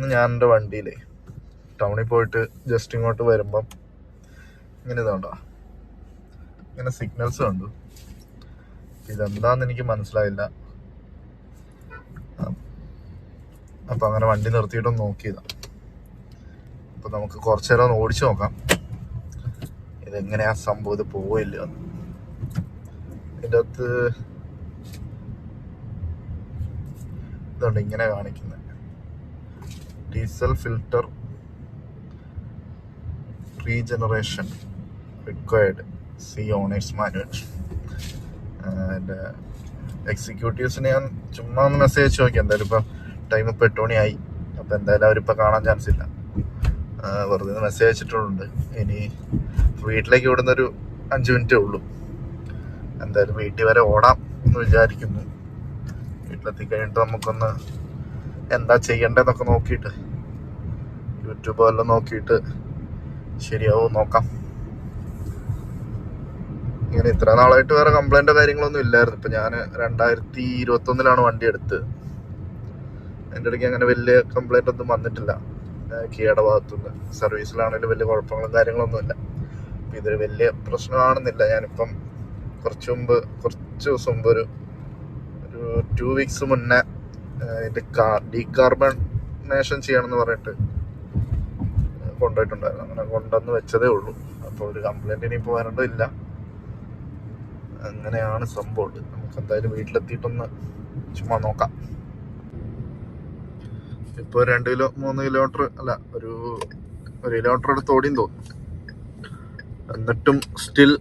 ഇന്ന് ഞാൻ എന്റെ വണ്ടിയിലേ ടൗണിൽ പോയിട്ട് ജസ്റ്റ് ഇങ്ങോട്ട് വരുമ്പം ഇങ്ങനെ ഇതുണ്ടോ ഇങ്ങനെ സിഗ്നൽസ് കണ്ടു. ഇതെന്താന്ന് എനിക്ക് മനസ്സിലായില്ല. അപ്പം അങ്ങനെ വണ്ടി നിർത്തിയിട്ടൊന്ന് നോക്കിയതാ. അപ്പം നമുക്ക് കുറച്ചു നേരം ഒന്ന് ഓടിച്ചു നോക്കാം. ഇതെങ്ങനെയാ സംഭവം? ഇത് പോവില്ല? ഇതിന്റെ അകത്ത് ഇതുണ്ട് ഇങ്ങനെ കാണിക്കുന്നത് diesel filter regeneration required see owner's manual. എന്റെ എക്സിക്യൂട്ടീവ്സിന് ഞാൻ ചുമ്മാ ഒന്ന് മെസ്സേജ് നോക്കി. എന്തായാലും ഇപ്പം ടൈം ഇപ്പോൾ എട്ട് മണിയായി. അപ്പം എന്തായാലും അവരിപ്പോൾ കാണാൻ ചാൻസ് ഇല്ല. വെറുതെ മെസ്സേജ് അയച്ചിട്ടുണ്ട് ഇനി വീട്ടിലേക്ക് വിടുന്ന ഒരു അഞ്ച് മിനിറ്റേ ഉള്ളൂ. എന്തായാലും വീട്ടിൽ വരെ ഓടാം എന്ന് വിചാരിക്കുന്നു. വീട്ടിലെത്തി കഴിഞ്ഞിട്ട് നമുക്കൊന്ന് എന്താ ചെയ്യേണ്ടതെന്നൊക്കെ നോക്കിയിട്ട് യൂട്യൂബ് നോക്കിയിട്ട് ശരിയാവും നോക്കാം. ഇങ്ങനെ ഇത്ര നാളായിട്ട് വേറെ കംപ്ലൈന്റോ കാര്യങ്ങളൊന്നും ഇല്ലായിരുന്നു. ഇപ്പൊ ഞാൻ രണ്ടായിരത്തി ഇരുപത്തി ഒന്നിലാണ് വണ്ടി എടുത്തത്. എന്റെ ഇടയ്ക്ക് അങ്ങനെ വലിയ കംപ്ലൈന്റ് ഒന്നും വന്നിട്ടില്ല. കിയുടെ ഭാഗത്തുനിന്ന്. സർവീസിലാണെങ്കിലും വലിയ കുഴപ്പങ്ങളും കാര്യങ്ങളൊന്നും ഇല്ല. അപ്പൊ ഇതൊരു വലിയ പ്രശ്നമാണെന്നില്ല. ഞാനിപ്പം കുറച്ച് മുമ്പ് കുറച്ച് ദിവസം മുമ്പ് ഒരു ഒരു ടു വീക്സ് മുന്നേ ഏഹ് കാർ ഡീകാർബണേഷൻ ചെയ്യണമെന്ന് പറഞ്ഞിട്ട് കൊണ്ടുപോയിട്ടുണ്ടായിരുന്നു. അങ്ങനെ കൊണ്ടുവന്ന് വെച്ചതേ ഉള്ളൂ. അപ്പോൾ ഒരു കംപ്ലൈന്റ് ഇനിയിപ്പോൾ വരേണ്ടതില്ല. അങ്ങനെയാണ് സംഭവം നമുക്ക് എന്തായാലും വീട്ടിലെത്തിയിട്ടൊന്ന് ചുമ്മാ നോക്കാം. ഇപ്പോൾ രണ്ട് കിലോ മൂന്ന് കിലോമീറ്റർ അല്ല ഒരു ഒരു കിലോമീറ്റർ അടുത്ത് ഓടിയും തോന്നുന്നു. എന്നിട്ടും സ്റ്റിൽ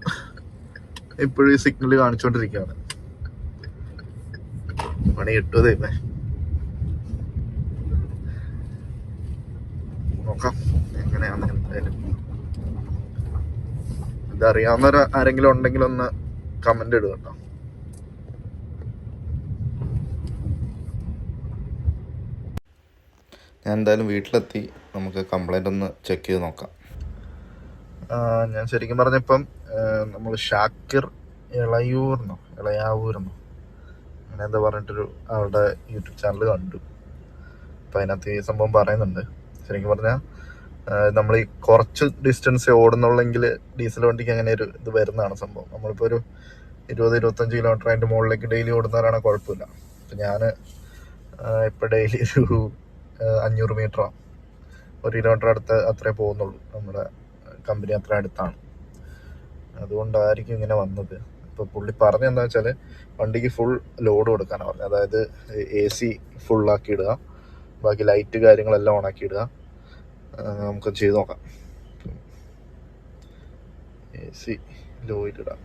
ഇപ്പോഴും സിഗ്നൽ കാണിച്ചുകൊണ്ടിരിക്കുകയാണ് മണി എട്ടുവതേ ഇല്ലേ നോക്കാം എന്തായാലും ആരെങ്കിലും ഉണ്ടെങ്കിൽ ഒന്ന് കമന്റ് ഇടുക കേട്ടോ. ഞാൻ എന്തായാലും വീട്ടിലെത്തി. നമുക്ക് കംപ്ലൈന്റ് ഒന്ന് ചെക്ക് ചെയ്ത് നോക്കാം. ഞാൻ ശരിക്കും പറഞ്ഞപ്പം നമ്മൾ ഷാക്കിർ ഇളയൂർന്നോ? ഇളയാവൂർന്നോ? അങ്ങനെ എന്താ പറഞ്ഞിട്ടൊരു അവരുടെ യൂട്യൂബ് ചാനൽ കണ്ടു. അപ്പം അതിനകത്ത് ഈ സംഭവം പറയുന്നുണ്ട്. ശരിക്കും പറഞ്ഞാൽ നമ്മൾ ഈ കുറച്ച് ഡിസ്റ്റൻസ് ഓടുന്നുള്ളെങ്കിൽ ഡീസൽ വണ്ടിക്ക് അങ്ങനെ ഒരു ഇത് വരുന്നതാണ് സംഭവം. നമ്മളിപ്പോൾ ഒരു ഇരുപത് ഇരുപത്തഞ്ച് കിലോമീറ്റർ അതിന്റെ മുകളിലേക്ക് ഡെയിലി ഓടുന്നവരാണെങ്കിൽ കുഴപ്പമില്ല. അപ്പം ഞാൻ ഇപ്പോൾ ഡെയിലി ഒരു അഞ്ഞൂറ് മീറ്ററോ ഒരു കിലോമീറ്റർ അടുത്ത് അത്രേ പോകുന്നുള്ളൂ. നമ്മുടെ കമ്പനി അത്ര അടുത്താണ്. അതുകൊണ്ടായിരിക്കും ഇങ്ങനെ വന്നത്. ഇപ്പോൾ പുള്ളി പറഞ്ഞ എന്താ വെച്ചാൽ വണ്ടിക്ക് ഫുൾ ലോഡ് കൊടുക്കാനാണ് പറഞ്ഞത്. അതായത് എ സി ഫുള്ളാക്കി ഇടുക. ബാക്കി ലൈറ്റ് കാര്യങ്ങളെല്ലാം ഓണാക്കി ഇടുക. നമുക്ക് ചെയ്ത് നോക്കാം. എ സി ലോയിട്ടിടാം.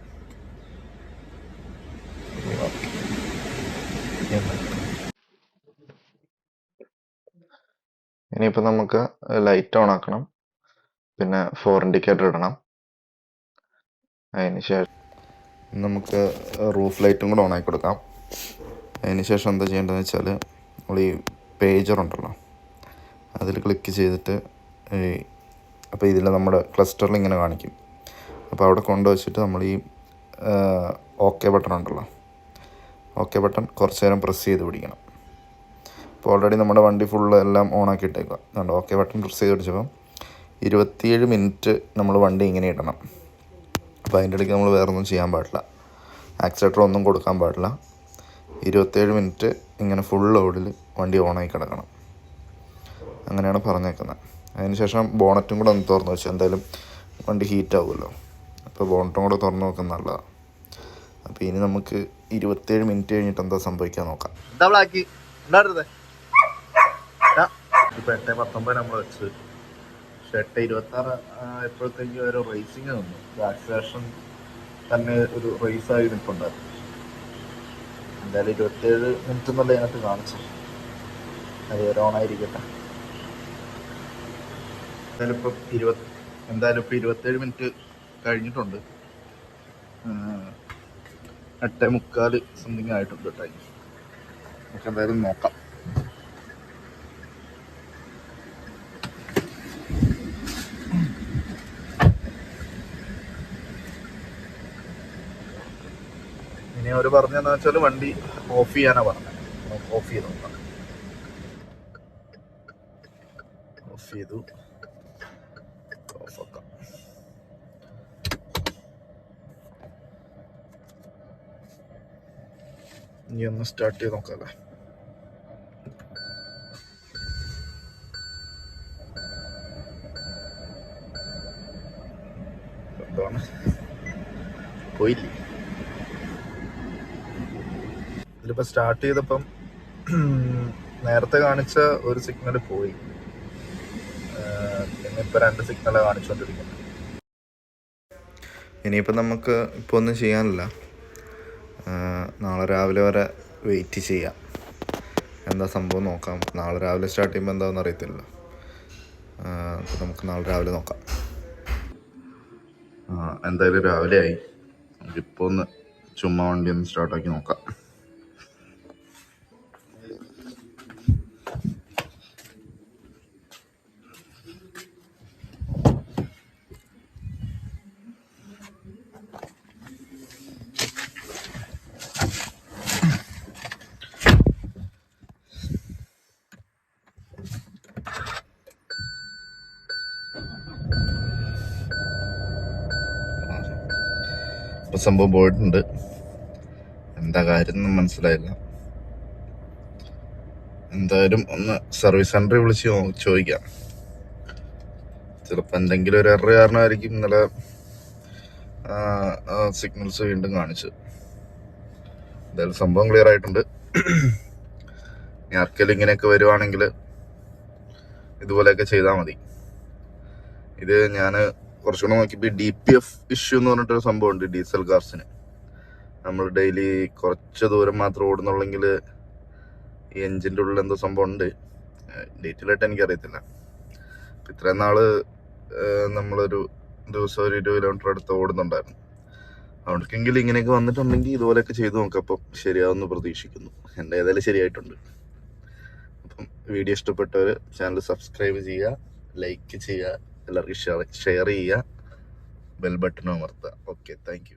ഇനിയിപ്പോൾ നമുക്ക് ലൈറ്റ് ഓൺ ആക്കണം. പിന്നെ ഫോർ ഇൻഡിക്കേറ്റർ ഇടണം. അതിന് ശേഷം നമുക്ക് റൂഫ് ലൈറ്റും കൂടെ ഓൺ ആക്കി കൊടുക്കാം. അതിന് ശേഷം എന്താ ചെയ്യേണ്ടതെന്ന് വെച്ചാൽ നമ്മൾ ഈ പേജർ ഉണ്ടല്ലോ അതിൽ ക്ലിക്ക് ചെയ്തിട്ട് അപ്പോൾ ഇതിൽ നമ്മുടെ ക്ലസ്റ്ററിൽ ഇങ്ങനെ കാണിക്കും. അപ്പോൾ അവിടെ കൊണ്ടുവച്ചിട്ട് നമ്മൾ ഈ ഓക്കെ ബട്ടൺ ഉണ്ടല്ലോ. ഓക്കെ ബട്ടൺ കുറച്ച് നേരം പ്രസ് ചെയ്ത് പിടിക്കണം. അപ്പോൾ ഓൾറെഡി നമ്മുടെ വണ്ടി ഫുൾ എല്ലാം ഓൺ ആക്കി ഇട്ടേക്കുക അതുകൊണ്ട് ഓക്കെ ബട്ടൺ പ്രസ് ചെയ്ത് പിടിച്ചപ്പം ഇരുപത്തിയേഴ് മിനിറ്റ് നമ്മൾ വണ്ടി ഇങ്ങനെ ഇടണം. അപ്പോൾ അതിന്റെ ഇടയ്ക്ക് നമ്മൾ വേറെ ഒന്നും ചെയ്യാൻ പാടില്ല. ആക്സിലേറ്റർ ഒന്നും കൊടുക്കാൻ പാടില്ല. ഇരുപത്തേഴ് മിനിറ്റ് ഇങ്ങനെ ഫുൾ ലോഡിൽ വണ്ടി ഓണായി കിടക്കണം. അങ്ങനെയാണ് പറഞ്ഞേക്കുന്നത്. അതിനുശേഷം ബോണറ്റും കൂടെ ഒന്ന് തുറന്ന് വെച്ചു എന്തായാലും വണ്ടി ഹീറ്റ് ആവുമല്ലോ അപ്പോൾ ബോണറ്റും കൂടെ തുറന്ന് നോക്കുന്ന നല്ലതാണ്. അപ്പോൾ ഇനി നമുക്ക് ഇരുപത്തേഴ് മിനിറ്റ് കഴിഞ്ഞിട്ട് എന്താ സംഭവിക്കാൻ നോക്കാം. എന്താ ബ്ലാക്ക്? ഉണ്ടായിരുന്നേ ഇപ്പൊ എട്ട് പത്തൊമ്പത് നമ്മൾ വെച്ച് പക്ഷെ എട്ട് ഇരുപത്തി ആറ് എപ്പോഴത്തേക്ക് ഒരു റേസിങ് വന്നു ആക്സിലേഷൻ തന്നെ ഒരു റേസ് ആയി നിൽപ്പുണ്ടായിരുന്നു എന്തായാലും ഇരുപത്തേഴ് മിനിറ്റ് എന്നല്ല ഇതിനകത്ത് കാണിച്ചു. അത് വരെ ഓണായിരിക്കട്ടെ എന്തായാലും ഇപ്പം ഇരുപത് എന്തായാലും ഇപ്പം ഇരുപത്തേഴ് മിനിറ്റ് കഴിഞ്ഞിട്ടുണ്ട്. എട്ടേ മുക്കാൽ സംതിങ് ആയിട്ടുണ്ട് ടൈം നമുക്ക് എന്തായാലും നോക്കാം. ഇനി അവർ പറഞ്ഞതെന്ന് വെച്ചാൽ വണ്ടി ഓഫ് ചെയ്യാനാ പറഞ്ഞത്. ഓഫ് ചെയ്ത്. നോക്കാം ഓഫ് ചെയ്തു ഓഫ് ആക്കാം ഇനി ഒന്ന് സ്റ്റാർട്ട് ചെയ്ത് നോക്കാല്ലേ എന്താണ്? പോയില്ലേ? സ്റ്റാർട്ട് ചെയ്തപ്പം നേരത്തെ കാണിച്ച ഒരു സിഗ്നൽ പോയി. പിന്നെ ഇപ്പൊ രണ്ട് സിഗ്നലാണ് കാണിച്ചുകൊണ്ടിരിക്കുന്നത് ഇനിയിപ്പോൾ നമുക്ക് ഇപ്പോൾ ഒന്നും ചെയ്യാനില്ല. നാളെ രാവിലെ വരെ വെയിറ്റ് ചെയ്യാം. എന്താ സംഭവം നോക്കാം. നാളെ രാവിലെ സ്റ്റാർട്ട് ചെയ്യുമ്പോൾ എന്താണെന്ന് അറിയത്തില്ല അപ്പോൾ നമുക്ക് നാളെ രാവിലെ നോക്കാം. എന്തായാലും രാവിലെ ആയി. നമുക്കിപ്പോൾ ഒന്ന് ചുമ്മാ വണ്ടി ഒന്ന് സ്റ്റാർട്ടാക്കി നോക്കാം. ഇപ്പൊ സംഭവം പോയിട്ടുണ്ട്. എന്താ കാര്യം ഒന്നും മനസ്സിലായില്ല. എന്തായാലും ഒന്ന് സർവീസ് സെന്ററിൽ വിളിച്ച് ചോദിക്കാം. ചിലപ്പോൾ എന്തെങ്കിലും ഒരു എറർ കാരണമായിരിക്കും ഇന്നലെ സിഗ്നൽസ് വീണ്ടും കാണിച്ചു എന്തായാലും സംഭവം ക്ലിയർ ആയിട്ടുണ്ട്. ഇനി ആർക്കെങ്കിലും ഇങ്ങനെയൊക്കെ വരുവാണെങ്കിൽ ഇതുപോലെയൊക്കെ ചെയ്താൽ മതി. ഇത് ഞാൻ കുറച്ചുകൂടെ നോക്കിയപ്പോൾ ഡി പി എഫ് ഇഷ്യൂ എന്ന് പറഞ്ഞിട്ടൊരു സംഭവം ഉണ്ട് ഡീസൽ കാർസിന് നമ്മൾ ഡെയിലി കുറച്ച് ദൂരം മാത്രം ഓടുന്നുള്ളെങ്കിൽ ഈ എൻജിന്റെ ഉള്ളിൽ എന്തോ സംഭവം ഉണ്ട് ഡീറ്റെയിൽ ആയിട്ട് എനിക്കറിയത്തില്ല. ഇത്രയും നാൾ നമ്മളൊരു ദിവസം ഒരു ഇരുപത് കിലോമീറ്റർ അടുത്ത് ഓടുന്നുണ്ടായിരുന്നു. അവർക്കെങ്കിലും ഇങ്ങനെയൊക്കെ വന്നിട്ടുണ്ടെങ്കിൽ ഇതുപോലെയൊക്കെ ചെയ്തു നോക്കാം. അപ്പം ശരിയാവുമെന്ന് പ്രതീക്ഷിക്കുന്നു. എന്റെ ഏതായാലും ശരിയായിട്ടുണ്ട്. അപ്പം വീഡിയോ ഇഷ്ടപ്പെട്ടവർ ചാനൽ സബ്സ്ക്രൈബ് ചെയ്യുക ലൈക്ക് ചെയ്യുക. എല്ലാവർക്കും ഷെയർ ഷെയർ ചെയ്യുക. ബെൽ ബട്ടൺ അമർത്തുക. Okay thank